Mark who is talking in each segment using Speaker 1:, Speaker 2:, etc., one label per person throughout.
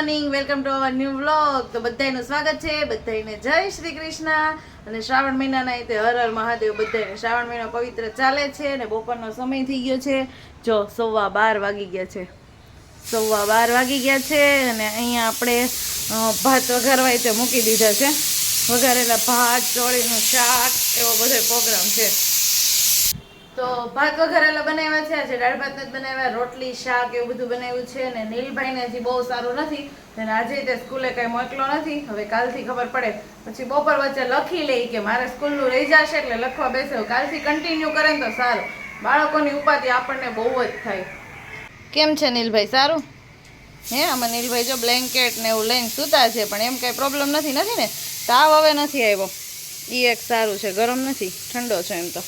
Speaker 1: Morning, welcome to our new vlog. તો બધાયનું સ્વાગત છે. બધાયને જય શ્રી કૃષ્ણ. અને શ્રાવણ મહિનાના રીતે હર હર મહાદેવ બધાયને શ્રાવણ મહિનો પવિત્ર ચાલે છે અને બપોરનો સમય થઈ ગયો છે. જો સવા બાર વાગી ગયા છે. સવા બાર વાગી ગયા છે અને અહીંયા આપણે ભાત વઘારવા તે મૂકી દીધા છે. વઘારેલા ભાત, ચોળીનું શાક, એવો બધો પ્રોગ્રામ છે. તો ભાત વઘારેલા બનાવ્યા છે, આજે દાળ ભાત જ બનાવ્યા, રોટલી, શાક એવું બધું બનાવ્યું છે અને નીલભાઈને હજી બહુ સારું નથી, અને આજે તે સ્કૂલે કઈ મોકલો નથી, હવે કાલથી ખબર પડે. પછી બપોર વચ્ચે લખી લઈ કે મારે સ્કૂલનું રહી જશે એટલે લખવા બેસે કાલથી કન્ટિન્યુ કરે તો સારું. બાળકોની ઉપાધિ આપણને બહુ જ થાય. કેમ છે નીલભાઈ, સારું? હે, આમાં નીલભાઈ જો બ્લેન્કેટ ને એવું લઈને સૂતા છે, પણ એમ કઈ પ્રોબ્લેમ નથી નથી ને? તાવ હવે નથી આવ્યો. એક સારું છે. ગરમ નથી ઠંડો છે એમ તો.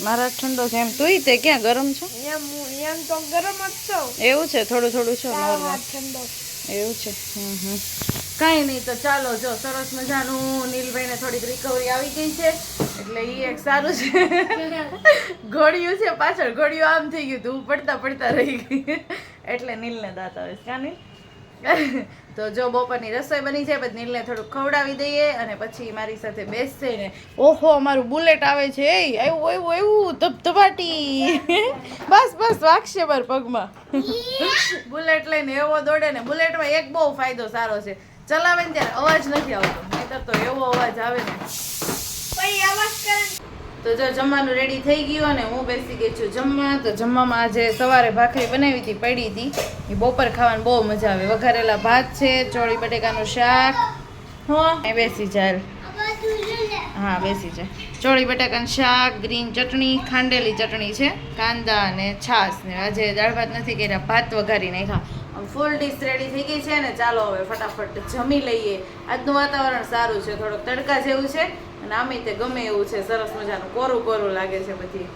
Speaker 1: મારા ઠંડો છે એમ. તું તે ક્યાં ગરમ છો?
Speaker 2: એમ તો ગરમ જ છો.
Speaker 1: એવું છે? થોડું થોડું છો? નોર્મલ.
Speaker 2: ઠંડો.
Speaker 1: એવું છે? હમ હમ. કાંઈ નહીં તો ચાલો જો સરસ મજાનું નીલભાઈને થોડીક રિકવરી આવી ગઈ છે. એટલે એ એક સારું છે. ઘોડિયું છે પાછળ. ઘોડિયું આમ થઈ ગયું તું. પડતા પડતા રહી ગઈ. એટલે નીલને દાંત આવે છે કા નીલ? તો જો બપોરની રસોઈ બની જાય, પછી નીલને થોડુંક ખવડાવી દઈએ અને પછી મારી સાથે બેસશે ને ઓહો, અમારું બુલેટ આવે છે એ આવ્યું એવું આવ્યું ધબધબાટી. બસ બસ, વાગશે માર પગમાં. બુલેટ લઈને એવો દોડે ને બુલેટમાં એક બહુ ફાયદો સારો છે. ચલાવે ને ત્યારે અવાજ નથી આવતો નહીં તો એવો અવાજ આવે ને. તો જો જમવાનું રેડી થઈ ગયું અને હું બેસી ગઈ છું જમવા, તો જમવામાં આજે સવારે ભાખરી બનાવી હતી, પડી હતી. એ બપોર ખાવાની બહુ મજા આવે. વઘારેલા ભાત છે, ચોળી બટેકાનું શાક. હો, એ બેસી જાય હા, બેસી જાય ચોળી બટાકાનું શાક ગ્રીન ચટણી, ખાંડેલી ચટણી છે, કાંદા અને છાશ ને આજે દાળ ભાત નથી કર્યા, ભાત વઘારી નાખ્યા. ફૂલ ડીશ રેડી થઈ ગઈ છે ને, ચાલો હવે ફટાફટ જમી લઈએ. આજનું વાતાવરણ સારું છે, થોડોક તડકા જેવું છે. અને આમે તે ગમે એવું છે, સરસ મજાનું કોરું કોરું લાગે છે બધી.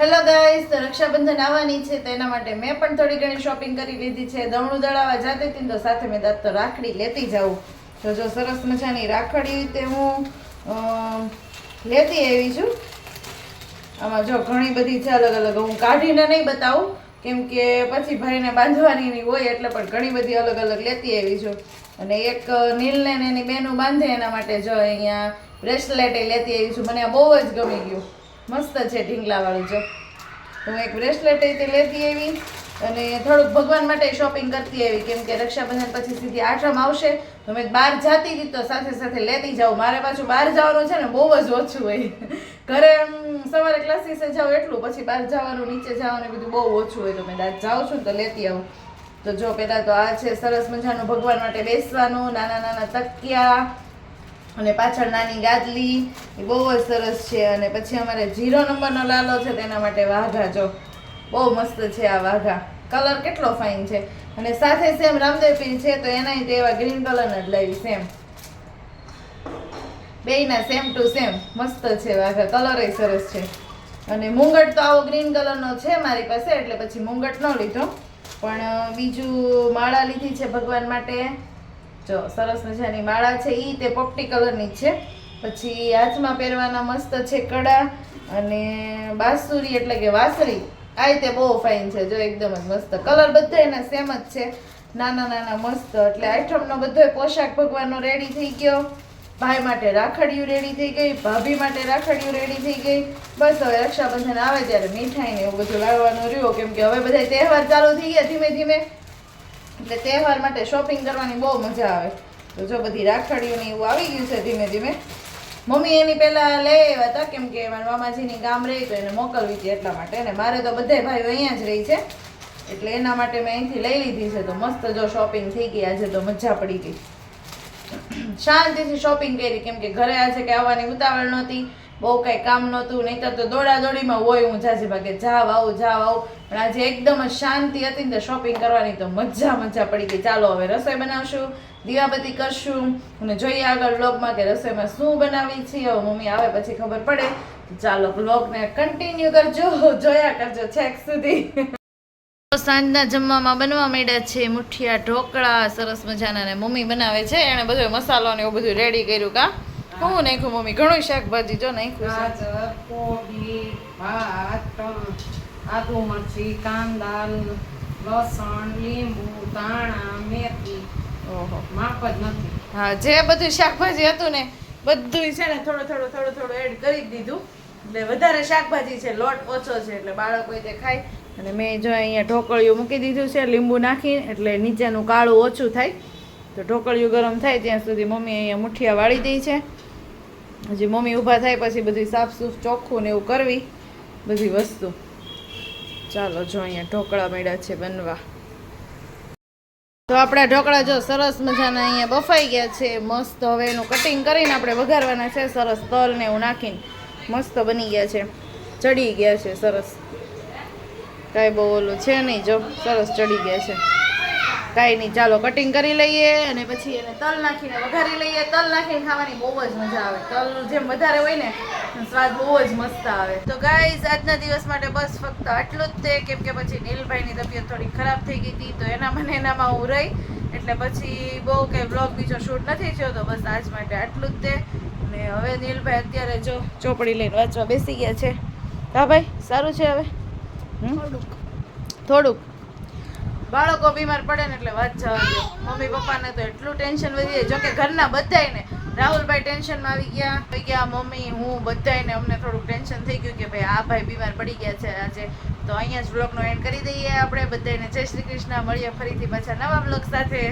Speaker 1: હેલો ગાઈસ રક્ષાબંધન આવવાની છે, તો એના માટે મેં પણ થોડી ઘણી શોપિંગ કરી લીધી છે. દમણું દળાવા જાતી હતી તો સાથે મેં દાંત તો રાખડી લેતી જાઉં. તો જો, સરસ મજાની રાખડી તે હું લેતી આવી છું. આમાં જો ઘણી બધી છે, અલગ અલગ. હું કાઢીને નહીં બતાવું, કેમ કે પછી ભાઈને બાંધવાની હોય એટલે પણ ઘણી બધી અલગ અલગ લેતી આવી છું. અને એક નીલને એની બેનું બાંધે એના માટે જો અહીંયા બ્રેસલેટ લેતી આવી છું. મને આ બહુ જ ગમી ગયું. મસ્ત છે ઢીંગલાવાળું જો. હું એક બ્રેસલેટ એ લેતી આવી અને થોડુંક ભગવાન માટે શોપિંગ કરતી આવી. કેમ કે રક્ષાબંધન પછી સીધી આઠમ આવશે. તો મેં બહાર જાતી હતી તો સાથે સાથે લેતી જાઉં. મારે પાછું બહાર જવાનું છે ને બહુ જ ઓછું હોય. ઘરે સવારે ક્લાસીસે જાઉં એટલું. પછી બહાર જવાનું, નીચે જવાનું બધું બહુ ઓછું હોય તો મેં જાઉં છું તો લેતી આવું. તો જો પહેલાં તો આ છે સરસ મજાનું ભગવાન માટે બેસવાનું, નાના નાના તકિયા અને પાછળ નાની ગાદલી. એ બહુ જ સરસ છે અને પછી અમારે જીરો નંબરનો લાલો છે તેના માટે વાઘા, જો. બહુ મસ્ત છે આ વાઘા. કલર કેટલો ફાઇન છે. અને સાથે સેમ રામદેવપીન છે, તો એના તે એવા ગ્રીન કલરના જ લાવી સેમ બેયના સેમ ટુ સેમ મસ્ત છે વાઘા. કલર સરસ છે. અને મુંગટ તો આવો ગ્રીન કલરનો છે મારી પાસે, એટલે પછી મુંગટ ન લીધો. પણ બીજું માળા લીધી છે ભગવાન માટે. જો, સરસ મજાની માળા છે એ તે પોપટી કલરની છે. પછી હાથમાં પહેરવાના મસ્ત છે કડા અને બાંસુરી એટલે કે વાસરી આ તે બહુ ફાઇન છે, જો એકદમ જ મસ્ત. કલર બધા એના સેમ જ છે. નાના નાના મસ્ત. એટલે આઈટમનો બધો પોશાક ભગવાનનો રેડી થઈ ગયો. ભાઈ માટે રાખડીયું રેડી થઈ ગઈ, ભાભી માટે રાખડીયું રેડી થઈ ગઈ. બસ હવે રક્ષાબંધન આવે ત્યારે મીઠાઈ ને એવું બધું લાવવાનું રહ્યું. કેમ કે હવે બધા તહેવાર ચાલુ થઈ ગયા ધીમે ધીમે. એટલે તહેવાર માટે શોપિંગ કરવાની બહુ મજા આવે. તો જો બધી રાખડીઓ એવું આવી ગયું છે ધીમે ધીમે. મમ્મી એની પહેલાં લઈ આવ્યા હતા, કેમ કે મારા મામાજીની ગામ રહી તો એને મોકલવી હતી એટલા માટે. અને મારે તો બધાય ભાઈઓ અહીંયા જ રહી છે. એટલે એના માટે મેં અહીંથી લઈ લીધી છે. તો મસ્ત જો શોપિંગ થઈ ગઈ, આજે તો મજા પડી ગઈ. શાંતિથી શોપિંગ કરી. કેમ કે ઘરે આજે કે આવવાની ઉતાવળ નહોતી, બહુ કઈ કામ નહોતું, નહીંતર તો દોડા દોડીમાં હોય હું જાજી ભાગે જાવ, આવું જાવ, આવું. પણ આજે એકદમ જ શાંતિ હતી ને શોપિંગ કરવાની તો મજા મજા પડી ગઈ. ચાલો, હવે રસોઈ બનાવશું, દીવાબત્તી કરશું અને જોઈએ આગળ વ્લોગમાં કે રસોઈમાં શું બનાવી છે હવે મમ્મી આવે પછી ખબર પડે. ચાલો બ્લોગને કન્ટિન્યુ કરજો. જોયા કરજો છેક સુધી. સાંજના જમવામાં બનવા માંડ્યા છે. મુઠિયા ઢોકળા સરસ મજાના ને મમ્મી બનાવે છે. એણે બધો મસાલો ને એવું બધું રેડી કર્યું કા? હું નાખ્યું મમ્મી? ઘણું શાકભાજી જો નાખ્યું છે.
Speaker 3: કોબી ભાત આદુ મરચી કાંદા લસણ લીંબુ ધાણા મેથી.
Speaker 1: ઓહો.
Speaker 3: માપ જ નથી.
Speaker 1: હા જે બધું શાકભાજી હતું ને બધું છે ને થોડું થોડું થોડું થોડું એડ કરી દીધું. એટલે વધારે શાકભાજી છે લોટ ઓછો છે એટલે બાળકો તે ખાય. અને મેં જો અહીંયા ઢોકળિયું મૂકી દીધું છે, લીંબુ નાખીને, એટલે નીચેનું કાળું ઓછું થાય. તો ઢોકળિયું ગરમ થાય ત્યાં સુધી મમ્મી અહીંયા મુઠિયા વાળી દઈ છે. હજી મમ્મી ઊભા થાય પછી બધી સાફ સૂફ ચોખ્ખું ને એવું કરવી, બધી વસ્તુ. ચાલો જો અહીંયા ઢોકળા મળ્યા છે બનવા. તો આપણા ઢોકળા જો સરસ મજાના અહીંયા બફાઈ ગયા છે. મસ્ત હવે એનું કટિંગ કરીને આપણે વઘારવાના છે. સરસ તલ ને એવું નાખીને મસ્ત બની ગયા છે. ચડી ગયા છે સરસ. કાંઈ બહુ ઓલું છે નહીં, જો સરસ ચડી ગયા છે. કાંઈ નહીં, ચાલો કટિંગ કરી લઈએ અને પછી એને તલ નાખીને વઘારી લઈએ. તલ નાખીને ખાવાની બહુ જ મજા આવે. તલ જેમ વધારે હોય ને સ્વાદ બહુ જ મસ્ત આવે. તો ગાઈઝ આજના દિવસ માટે બસ ફક્ત આટલું જ તે, કેમ કે પછી નીલભાઈની તબિયત થોડી ખરાબ થઈ ગઈ હતી, તો એના મને એનામાં હું રહી. એટલે પછી બહુ કંઈ બ્લોગ બીજો શૂટ નથી થયો, તો બસ આજ માટે આટલું જ તે. અને હવે નીલભાઈ અત્યારે જો ચોપડી લઈને વાંચવા બેસી ગયા છે. હા ભાઈ, સારું છે હવે? થોડુંક. બાળકો બીમાર પડે ને એટલે વાત જવા દો. મમ્મી પપ્પાને તો એટલું ટેન્શન વધી જાય. જોકે ઘરના બધાયને રાહુલભાઈ ટેન્શનમાં આવી ગયા. આવી ગયા મમ્મી હું બધાયને અમને થોડુંક ટેન્શન થઈ ગયું કે ભાઈ આ ભાઈ બીમાર પડી ગયા છે આજે. તો અહીંયા જ બ્લોગનો એન્ડ કરી દઈએ આપણે. બધાને જય શ્રી કૃષ્ણ. મળીએ ફરીથી પાછા નવા બ્લોગ સાથે.